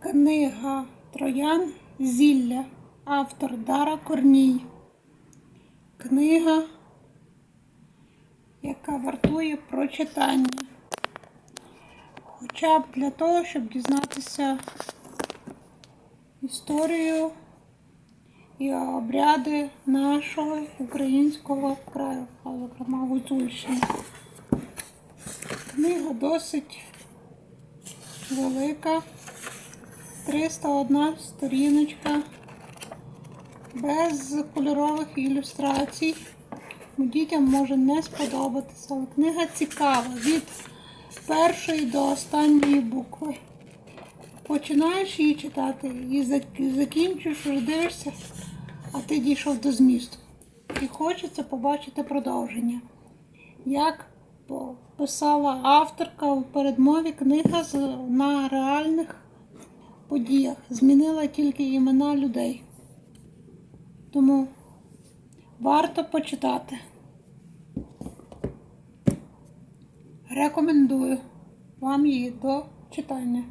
Книга Троян Зілля. Автор Дара Корній. Книга, яка вартує прочитання. Хоча б для того, щоб дізнатися історію і обряди нашого українського краю, зокрема Гуцульщини. Книга досить велика. 301 сторіночка без кольорових ілюстрацій. Дітям може не сподобатися, але книга цікава від першої до останньої букви. Починаєш її читати і зак- закінчуєш, дивишся, а ти дійшов до змісту. І хочеться побачити продовження. Як писала авторка у передмові, книга на реальних подіях змінила тільки імена людей. Тому варто почитати. Рекомендую вам її до читання.